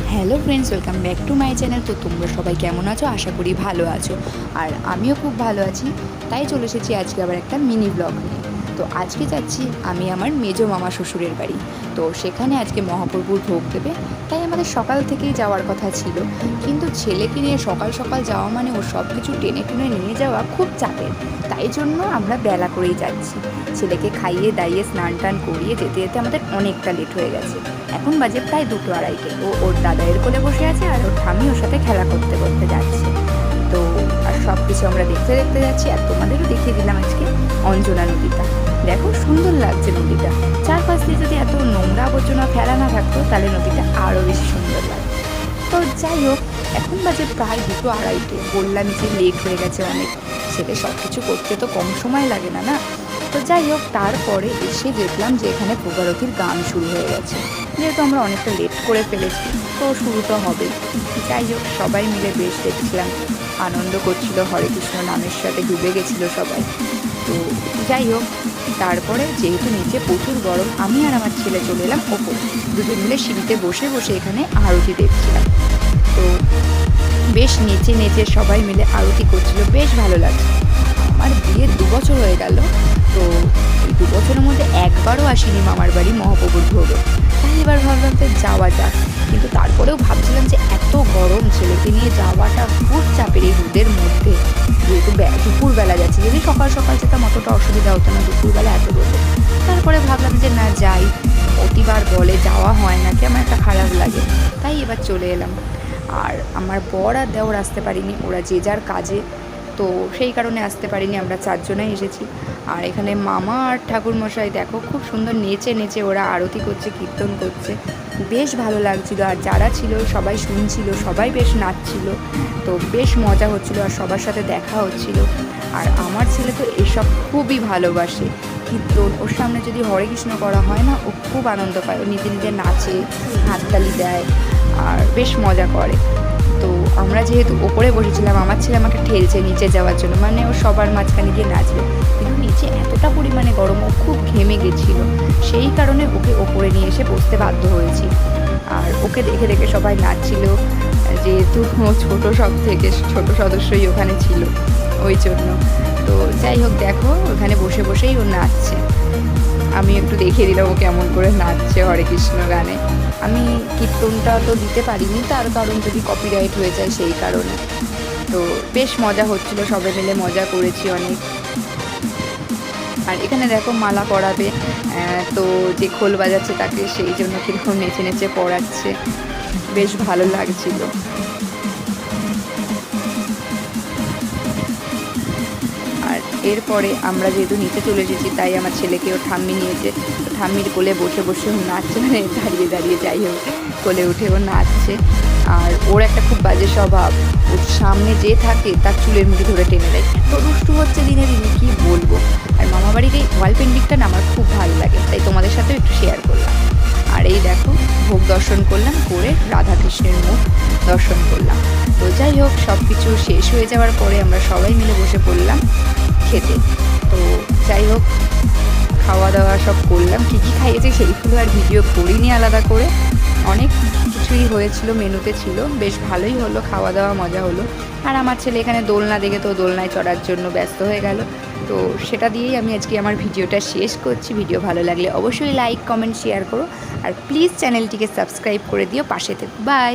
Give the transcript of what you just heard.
Hello friends welcome back to my channel তো তোমরা সবাই কেমন আছো? আশা করি ভালো আছো। আর আমিও খুব ভালো আছি। তাই চলে এসেছি আজকে আবার একটা মিনি ব্লগ নিয়ে। তো আজকে যাচ্ছি আমি আমার মেজো মামা শ্বশুরের বাড়ি। তো সেখানে আজকে মহাপ্রভুর ভোগ দেবে। তাই আমাদের সকাল থেকেই যাওয়ার কথা ছিল। কিন্তু ছেলেকে নিয়ে সকাল সকাল যাওয়া মানে ও সব কিছু টেনে টুনে নিয়ে যাওয়া খুব চাপের। তাই জন্য আমরা বেলা করেই যাচ্ছি। ছেলেকে খাইয়ে দাইয়ে স্নান টান করিয়ে যেতে যেতে আমাদের অনেকটা লেট হয়ে গেছে। এখন বাজে প্রায় দুটো আড়াইটে। ও ওর দাদাইয়ের কোলে বসে আছে আর ওর ঠামি ওর সাথে খেলা করতে করতে যাচ্ছে। তো, আর সব কিছু আমরা দেখতে দেখতে যাচ্ছি আর তোমাদেরও দেখিয়ে দিলাম আজকে অঞ্জনা নদীটা। দেখো সুন্দর লাগছে নদীটা। চারপাশ দিয়ে যদি এত নোংরা আবর্জনা ফেলা না থাকতো, তাহলে নদীটা আরও বেশি সুন্দর লাগে তো যাই হোক, এখন বাজে প্রায় দুটো আড়াইটে। বললাম যে লেট হয়ে গেছে অনেক। সেটা সব কিছু করতে তো কম সময় লাগে না না? তো যাই হোক, তারপরে এসে দেখলাম যে এখানে প্রভারতীর গান শুরু হয়ে গেছে। যেহেতু আমরা অনেকটা লেট করে ফেলেছি, তো শুরু তো হবে যাই হোক, সবাই মিলে বেশ দেখছিলাম। আনন্দ করছিল হরে কৃষ্ণ নামের সাথে, ডুবে গেছিল সবাই। তো যাই হোক তারপরে যেহেতু নিচে প্রচুর গরম, আমি আর আমার ছেলে চলে এলাম ওপর। দুজন মিলে সিঁড়িতে বসে বসে এখানে আরতি দেখছিলাম। তো বেশ নেচে নেচে সবাই মিলে আরতি করছিল, বেশ ভালো লাগছে। আমার বিয়ে দু বছর হয়ে গেল, তো এই দু বছরের মধ্যে একবারও আসিনি মামার বাড়ি মহাপ্রভুর ভোগে। তাই এবার ভাবলাম তো যাওয়া যাক। কিন্তু তারপরেও ভাবছিলাম যে এত গরম, ছেলেকে নিয়ে যাওয়াটা খুব চাপের এই রোদের মধ্যে। দুপুরবেলা যাচ্ছি। যদি সকাল সকাল যেতাম, অতটা অসুবিধা হতো না। দুপুরবেলা এত রোদে তারপরে ভাবলাম যে, না, যাই। প্রতিবার বলে যাওয়া হয় না কি? আমার একটা খারাপ লাগে। তাই এবার চলে এলাম। আর আমার বর আর দেওর আসতে পারিনি। ওরা যে যার কাজে তো সেই কারণে আসতে পারিনি, আমরা চারজনেই এসেছি। আর এখানে মামা আর ঠাকুরমশাই, দেখো খুব সুন্দর নেচে নেচে ওরা আরতি করছে, কীর্তন করছে। বেশ ভালো লাগছিল, আর যারা ছিল সবাই শুনছিল, সবাই বেশ নাচছিল, তো বেশ মজা হচ্ছিল আর সবার সাথে দেখা হচ্ছিল। আর আমার ছেলে তো এসব খুবই ভালোবাসে। কীর্তন, ওর সামনে যদি হরে কৃষ্ণ করা হয় না, ও খুব আনন্দ পায়। ও নিজে নিজে নাচে, হাততালি দেয়, আর বেশ মজা করে। যেহেতু ওপরে বসেছিলাম, আমার ছেলে আমাকে ঠেলছে নিচে যাওয়ার জন্য। মানে ও সবার মাঝখানে গিয়ে নাচবে। কিন্তু নিচে এতটা পরিমাণে গরম, ও খুব ঘেমে গেছিল। সেই কারণে ওকে ওপরে নিয়ে এসে বসতে বাধ্য হয়েছি। আর ওকে দেখে দেখে সবাই নাচছিল। যেহেতু ছোটো সব থেকে, ছোট সদস্যই ওখানে ছিল ওই জন্য। তো যাই হোক, দেখো, ওখানে বসে বসেই ও নাচছে। আমি একটু দেখিয়ে দিলাম ও কেমন করে নাচছে হরে কৃষ্ণ গানে। আমি কীর্তনটা তো দিতে পারিনি, তার কারণ যদি কপিরাইট হয়ে যায় সেই কারণে। তো বেশ মজা হচ্ছিল সবাই মিলে মজা করেছি অনেক। আর এখানে দেখো মালা পরাবে তো যে খোল বাজাচ্ছে তাকে সেই জন্য কীরকম নেচে নেচে পড়াচ্ছে বেশ ভালো লাগছিল। এরপরে আমরা যেহেতু নিচে চলে এসেছি, তাই আমার ছেলেকে ও ঠাম্মি নিয়েছে। ঠাম্মির কোলে বসে বসে ও নাচছে মানে দাঁড়িয়ে দাঁড়িয়ে যাই হোক, কোলে উঠে ও নাচছে। আর ওর একটা খুব বাজে স্বভাব। ওর সামনে যে থাকে, তার চুলের মুঠি ধরে টেনে দেয়। তো দুষ্টু হচ্ছে দিনে দিনে, কী বলব? আর মামাবাড়ির এই ওয়াল পেন্টিংটা না আমার খুব ভালো লাগে, তাই তোমাদের সাথেও একটু শেয়ার করলাম। আর এই দেখো, ভোগ দর্শন করলাম, করে রাধাকৃষ্ণের মুখ দর্শন করলাম। তো যাই হোক সব কিছু শেষ হয়ে যাওয়ার পরে আমরা সবাই মিলে বসে পড়লাম খেতে। তো যাই হোক খাওয়া দাওয়া সব করলাম। কী কী খাইয়েছে সেইগুলো আর ভিডিও করিনি আলাদা করে। অনেক কিছুই হয়েছিল, মেনুতে ছিল। বেশ ভালোই হলো খাওয়া দাওয়া মজা হলো। আর আমার ছেলে এখানে দোলনা দেখে তো দোলনায় চড়ার জন্য ব্যস্ত হয়ে গেল। তো সেটা দিয়েই আমি আজকে আমার ভিডিওটা শেষ করছি। ভিডিও ভালো লাগলে অবশ্যই লাইক কমেন্ট শেয়ার করো। আর প্লিজ চ্যানেলটিকে সাবস্ক্রাইব করে দিও। পাশে থেকে। বাই